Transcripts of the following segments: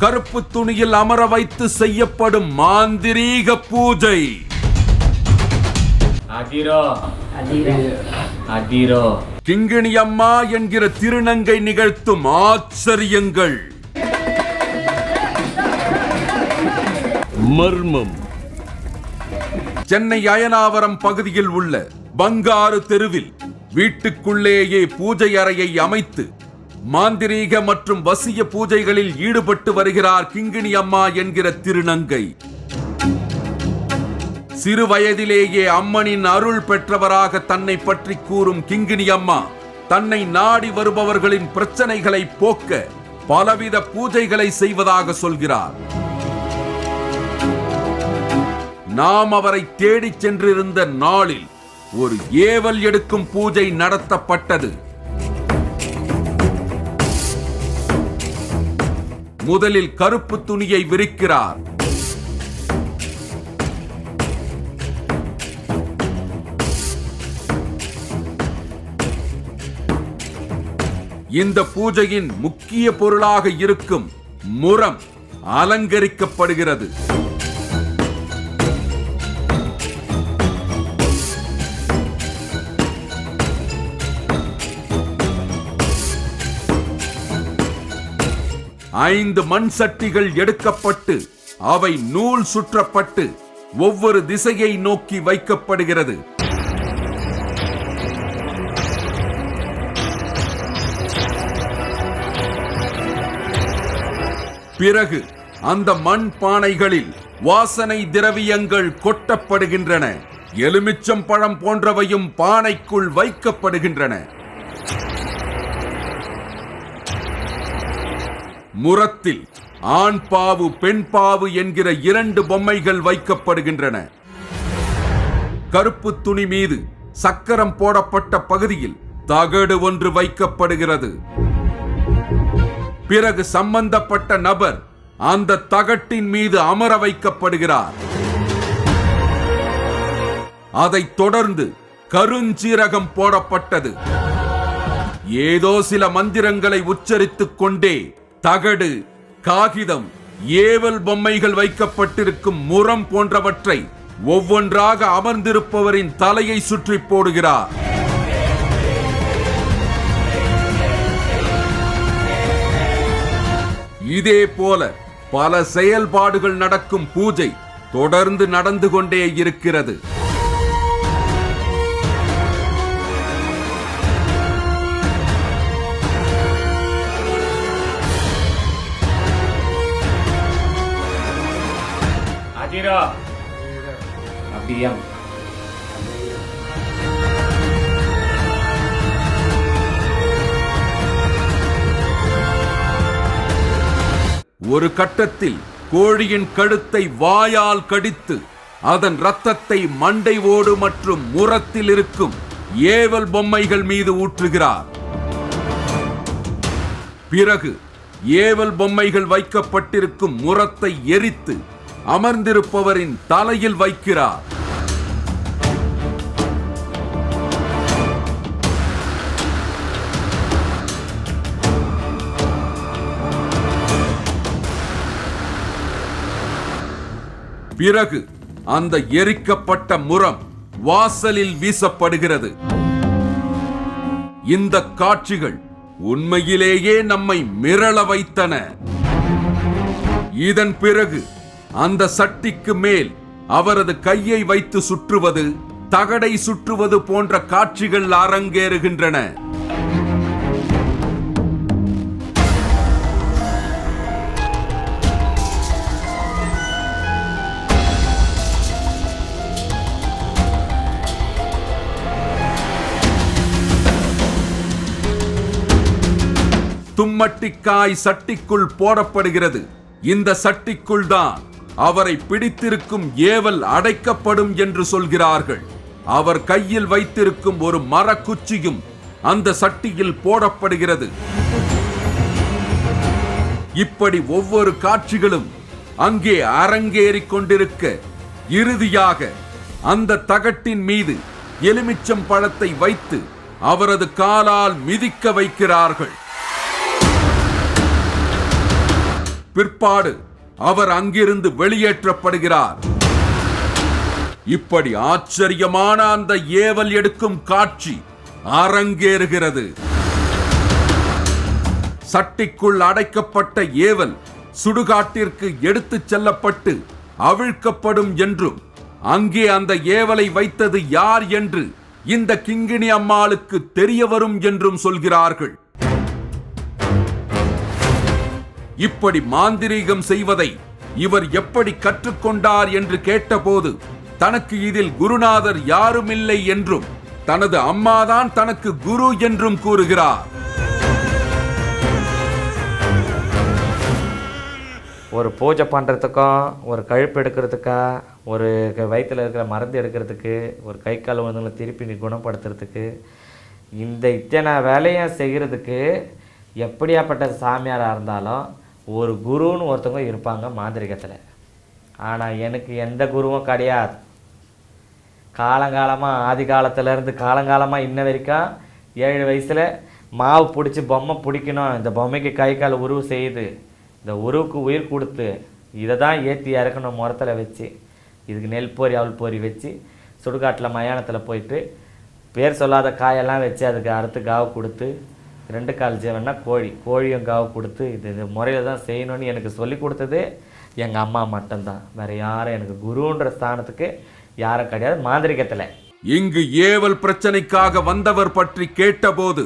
கருப்பு துணியில் அமர வைத்து செய்யப்படும் மாந்திரீக பூஜை. கிங்கிணி அம்மா என்கிற திருநங்கை நிகழ்த்தும் ஆச்சரியங்கள். மர்மம். சென்னை அயனாவரம் பகுதியில் உள்ள பங்காரு தெருவில் வீட்டுக்குள்ளேயே பூஜை அறையை அமைத்து மாந்திரீக மற்றும் வசிய பூஜைகளில் ஈடுபட்டு வருகிறார் கிங்கிணி அம்மா என்கிற திருநங்கை. சிறு வயதிலேயே அம்மனின் அருள் பெற்றவராக தன்னை பற்றி கூறும் கிங்கிணி அம்மா தன்னை நாடி வருபவர்களின் பிரச்சனைகளை போக்க பலவித பூஜைகளை செய்வதாக சொல்கிறார். நாம் அவரை தேடிச் சென்றிருந்த நாளில் ஒரு ஏவல் எடுக்கும் பூஜை நடத்தப்பட்டது. முதலில் கருப்பு துணியை விரிக்கிறார். இந்த பூஜையின் முக்கிய பொருளாக இருக்கும் முரம் அலங்கரிக்கப்படுகிறது. ஐந்து மண் சட்டிகள் எடுக்கப்பட்டு அவை நூல் சுற்றப்பட்டு ஒவ்வொரு திசையை நோக்கி வைக்கப்படுகிறது. பிறகு அந்த மண் பானைகளில் வாசனை திரவியங்கள் கொட்டப்படுகின்றன. எலுமிச்சம் பழம் போன்றவையும் பானைக்குள் வைக்கப்படுகின்றன. முரத்தில் ஆண் பாவு பெண் பாவு என்கிற இரண்டு பொம்மைகள் வைக்கப்படுகின்றன. கருப்பு துணி மீது சக்கரம் போடப்பட்ட பகுதியில் தகடு ஒன்று வைக்கப்படுகிறது. பிறகு சம்பந்தப்பட்ட நபர் அந்த தகட்டின் மீது அமர வைக்கப்படுகிறார். அதைத் தொடர்ந்து கருஞ்சீரகம் போடப்பட்டது. ஏதோ சில மந்திரங்களை உச்சரித்துக் கொண்டே தகடு காகிதம் ஏவல் பொம்மைகள் வைக்கப்பட்டிருக்கும் முரம் போன்றவற்றை ஒவ்வொன்றாக அமர்ந்திருப்பவரின் தலையை சுற்றி போடுகிறார். இதே போல பல செயல்பாடுகள் நடக்கும் பூஜை தொடர்ந்து நடந்து கொண்டே இருக்கிறது. அதிரோ அபியம். ஒரு கட்டத்தில் கோழியின் கழுத்தை வாயால் கடித்து அதன் ரத்தத்தை மண்டை ஓடு மற்றும் முரத்தில் இருக்கும் ஏவல் பொம்மைகள் மீது ஊற்றுகிறார். பிறகு ஏவல் பொம்மைகள் வைக்கப்பட்டிருக்கும் முரத்தை எரித்து அமர்ந்திருப்பவரின் தலையில் வைக்கிறார். பிறகு அந்த எரிக்கப்பட்ட முரம் வாசலில் வீசப்படுகிறது. இந்த காட்சிகள் உண்மையிலேயே நம்மை மிரள வைத்தன. இதன் பிறகு அந்த சட்டிக்கு மேல் அவரது கையை வைத்து சுற்றுவது தகடை சுற்றுவது போன்ற காட்சிகள் அரங்கேறுகின்றன. தும்மட்டிக்காய் சட்டிக்குள் போடப்படுகிறது. இந்த சட்டிக்குள் தான் அவரை பிடித்திருக்கும் ஏவல் அடைக்கப்படும் என்று சொல்கிறார்கள். அவர் கையில் வைத்திருக்கும் ஒரு மரக்குச்சியும் அந்த சட்டியில் போடப்படுகிறது. இப்படி ஒவ்வொரு காட்சிகளும் அங்கே அரங்கேறிக் கொண்டிருக்க இறுதியாக அந்த தகட்டின் மீது எலுமிச்சம் பழத்தை வைத்து அவரது காலால் மிதிக்க வைக்கிறார்கள். பிற்பாடு அவர் அங்கிருந்து வெளியேற்றப்படுகிறார். இப்படி ஆச்சரியமான அந்த ஏவல் எடுக்கும் காட்சி அரங்கேறுகிறது. சட்டிக்குள் அடைக்கப்பட்ட ஏவல் சுடுகாட்டிற்கு எடுத்துச் செல்லப்பட்டு அவிழ்க்கப்படும் என்றும் அங்கே அந்த ஏவலை வைத்தது யார் என்று இந்த கிங்கிணி அம்மாளுக்கு தெரிய வரும் என்றும் சொல்கிறார்கள். இப்படி மாந்திரீகம் செய்வதை இவர் எப்படி கற்றுக்கொண்டார் என்று கேட்டபோது தனக்கு இதில் குருநாதர் யாருமில்லை என்றும் தனது அம்மாதான் தனக்கு குரு என்றும் கூறுகிறார். ஒரு பூஜை பண்ணுறதுக்கும் ஒரு கழுப்பு எடுக்கிறதுக்கா ஒரு வயிற்றில் இருக்கிற மருந்து எடுக்கிறதுக்கு ஒரு கை கால் உணர்வுகளை திருப்பி நீ குணப்படுத்துறதுக்கு இந்த இத்தனை வேலையும் செய்கிறதுக்கு எப்படியாப்பட்ட சாமியாராக இருந்தாலும் ஒரு குருன்னு ஒருத்தவங்க இருப்பாங்க மாந்திரிகத்தில். ஆனால் எனக்கு எந்த குருவும் கிடையாது. காலங்காலமாக ஆதி காலத்துலேருந்து காலங்காலமாக இன்ன வரைக்கும் ஏழு வயசில் மாவு பிடிச்சி பொம்மை பிடிக்கணும். இந்த பொம்மைக்கு கை கால் உருவு செய்யுது இந்த உருவுக்கு உயிர் கொடுத்து இதை தான் ஏற்றி இறக்கணும் முரத்தில் வச்சு இதுக்கு நெல் போரி அவள் போரி வச்சு சுடுகாட்டில் மயானத்தில் போயிட்டு பேர் சொல்லாத காயெல்லாம் வச்சு அதுக்கு அறுத்து காவு கொடுத்து ரெண்டு கால் ஜீவன்னா கோழி. கோழியும் காவு கொடுத்து இது இந்த முறையில் தான் செய்யணும்னு எனக்கு சொல்லி கொடுத்தது எங்கள் அம்மா மட்டும்தான். வேறு யாரும் எனக்கு குருன்ற ஸ்தானத்துக்கு யாரும் கிடையாது மாந்திரிகத்தில். இங்கு ஏவல் பிரச்சனைக்காக வந்தவர் பற்றி கேட்டபோது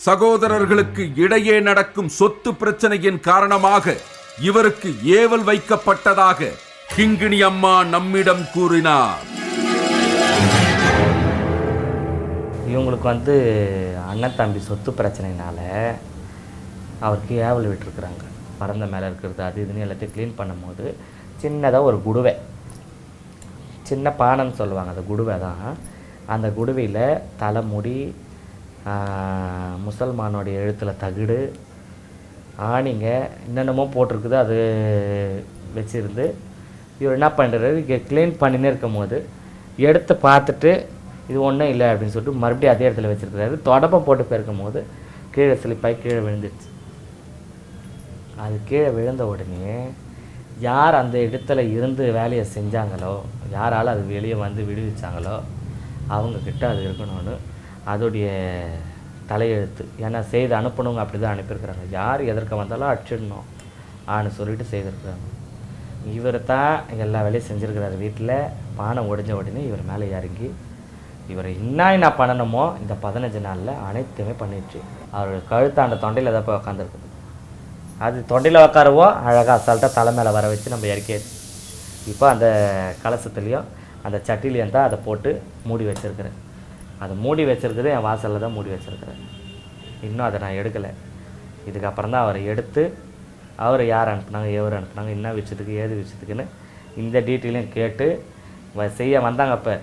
சகோதரர்களுக்கு இடையே நடக்கும் சொத்து பிரச்சனையின் காரணமாக இவருக்கு ஏவல் வைக்கப்பட்டதாக கிங்கிணி அம்மா நம்மிடம் கூறினார். இவங்களுக்கு வந்து அண்ணன் தம்பி சொத்து பிரச்சனைனால அவருக்கு ஏவல் விட்டுருக்குறாங்க. பறந்த மேலே இருக்கிறது அது இதுன்னு எல்லாத்தையும் க்ளீன் பண்ணும்போது சின்னதாக ஒரு குடுவை. சின்ன பானைன்னு சொல்லுவாங்க அந்த குடுவை தான். அந்த குடுவையில் தலைமுடி ஆஹ், முசல்மானோடைய எழுத்தில் தகுடு ஆணிங்க என்னென்னமோ போட்டிருக்குது அது வச்சிருந்து இவர் என்ன பண்ணுறாரு இங்கே க்ளீன் பண்ணினே இருக்கும் போது எடுத்து பார்த்துட்டு இது ஒன்றும் இல்லை அப்படின்னு சொல்லிட்டு மறுபடியும் அதே இடத்துல வச்சுருக்கிறாரு. தொடப்பம் போட்டு பெருக்கும் போது கீழே ஸ்லிப்பாகி கீழே விழுந்துடுச்சு அது கீழே விழுந்த உடனே யார் அந்த இடத்துல இருந்து வேலையை செஞ்சாங்களோ யாரால் அது வெளியே வந்து விடுவிச்சாங்களோ அவங்கக்கிட்ட அது இருக்கணும்னு அதோடைய தலையெழுத்து ஏன்னா செய்து அனுப்பணுங்க அப்படி தான் அனுப்பியிருக்கிறாங்க. யார் எதற்கு வந்தாலும் அடிச்சிடணும் ஆன்னு சொல்லிட்டு செய்திருக்கிறாங்க. இவர் தான் எல்லா வேலையும் செஞ்சுருக்கிறாரு வீட்டில். பானை உடைஞ்ச உடனே இவர் மேலே இறங்கி இவர் என்ன என்ன பண்ணணுமோ இந்த பதினஞ்சு நாளில் அனைத்துமே பண்ணிடுச்சு. அவர் கழுத்தாண்ட தொண்டையில் தான் போய் உட்காந்துருக்குது அது தொண்டையில் உட்காரவோ அழகாக அசால்ட்டாக தலை மேலே வர வச்சு நம்ம இறக்கியாச்சு இப்போ அந்த கலசத்துலேயும் அந்த சட்டிலையும் தான் அதை போட்டு மூடி வச்சுருக்கிறேன். அதை மூடி வச்சிருக்கிறது என் வாசலில் தான் மூடி வச்சுருக்குறேன். இன்னும் அதை நான் எடுக்கலை. இதுக்கப்புறம் தான் அவரை எடுத்து அவர் யார் அனுப்புனாங்க எவர் அனுப்புனாங்க என்ன விஷயத்துக்கு ஏது விஷயத்துக்குன்னு இந்த டீட்டெயிலையும் கேட்டு வ- செய்ய வந்தாங்க அப்போ.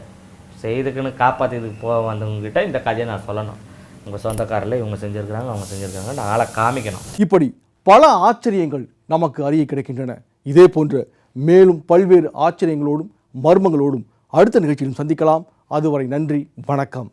செய்துக்குன்னு காப்பாற்றிதுக்கு போக வந்தவங்ககிட்ட இந்த கதையை நான் சொல்லணும். உங்கள் சொந்தக்காரில் இவங்க செஞ்சுருக்கிறாங்க அவங்க செஞ்சுருக்காங்க நான் ஆளை காமிக்கணும். இப்படி பல ஆச்சரியங்கள் நமக்கு அறிய கிடைக்கின்றன. இதே போன்ற மேலும் பல்வேறு ஆச்சரியங்களோடும் மர்மங்களோடும் அடுத்த நிகழ்ச்சியிலும் சந்திக்கலாம். அதுவரை நன்றி வணக்கம்.